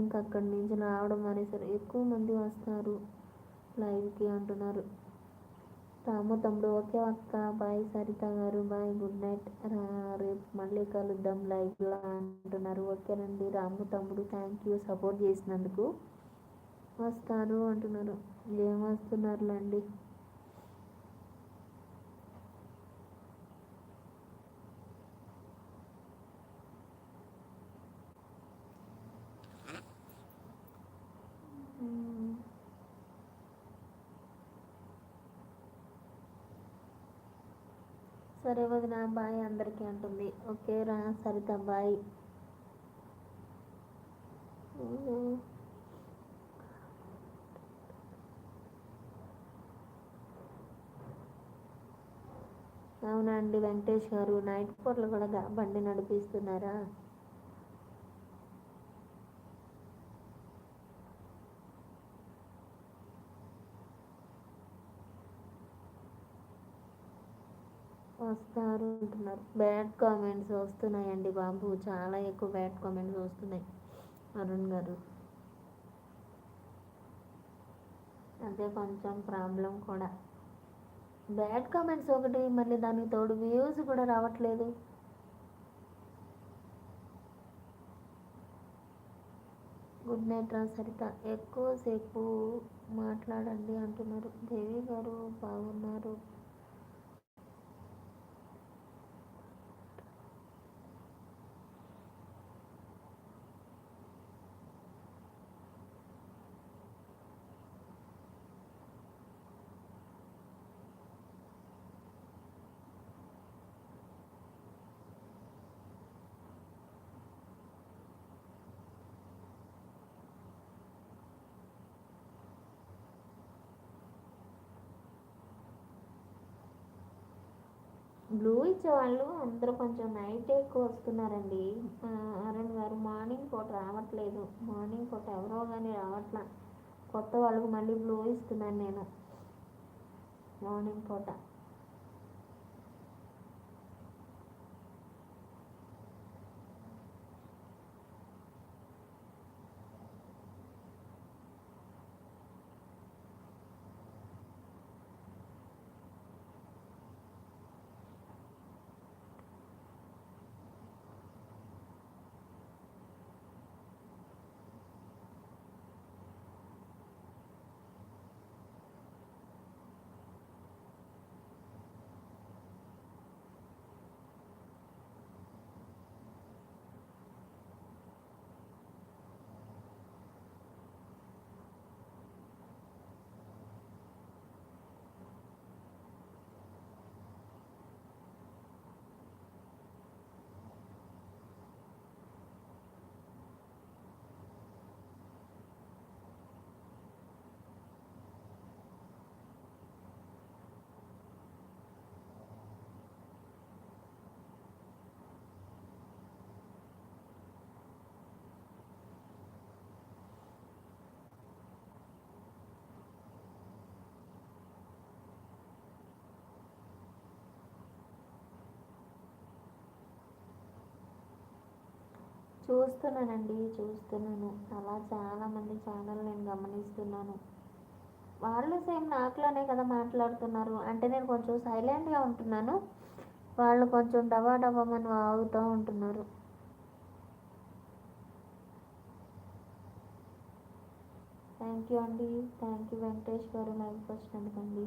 ఇంకా అక్కడి నుంచి రావడం అనేసరి. ఎక్కువ మంది వస్తారు లైవ్కి అంటున్నారు. రాము తమ్ముడు ఓకే అక్క బాయ్ సరిత గారు బాయ్ గుడ్ నైట్. రేపు మళ్ళీ కలుద్దాం లైవ్లో అంటున్నారు. ఓకేనండి రాము తమ్ముడు థ్యాంక్ యూ సపోర్ట్ చేసినందుకు వస్తారు అంటున్నారు. ఏం వస్తున్నారులేండి? సరే వదిన బాయ్ అందరికీ అంటుంది. ఓకే రా సరిత బాయ్. అవునండి వెంకటేష్ గారు నైట్ పూటలు కూడా బండి నడిపిస్తున్నారా? వస్తారు అంటున్నారు బ్యాడ్ కామెంట్స్ వస్తున్నాయండి బాబు. చాలా ఎక్కువ బ్యాడ్ కామెంట్స్ వస్తున్నాయి. అరుణ్ గారు. అదే కొంచెం ప్రాబ్లం కూడా. బ్యాడ్ కామెంట్స్ ఒకటి మళ్ళీ దానికి తోడు వ్యూస్ కూడా రావట్లేదు. గుడ్ నైట్ రా సరిత. ఎక్కువసేపు మాట్లాడండి అంటున్నారు. దేవి గారు బాగున్నారు. బ్లూ ఇచ్చేవాళ్ళు అందరూ కొంచెం నైట్ ఎక్కువ వస్తున్నారండి. అరుణ్ గారు మార్నింగ్ పూట రావట్లేదు. మార్నింగ్ పూట ఎవరో కానీ రావట్లా. కొత్త వాళ్ళకు మళ్ళీ బ్లూ ఇస్తున్నాను నేను. మార్నింగ్ పూట. చూస్తున్నానండి చూస్తున్నాను. అలా చాలా మంది ఛానల్ నేను గమనిస్తున్నాను. వాళ్ళు సేమ్ నాకులోనే కదా మాట్లాడుతున్నారు. అంటే నేను కొంచెం సైలెంట్గా ఉంటున్నాను. వాళ్ళు కొంచెం డబా డబామని వాగుతూ ఉంటున్నారు. థ్యాంక్ యూ అండి. థ్యాంక్ యూ వెంకటేష్ గారు లైవ్కి వచ్చినందుకండి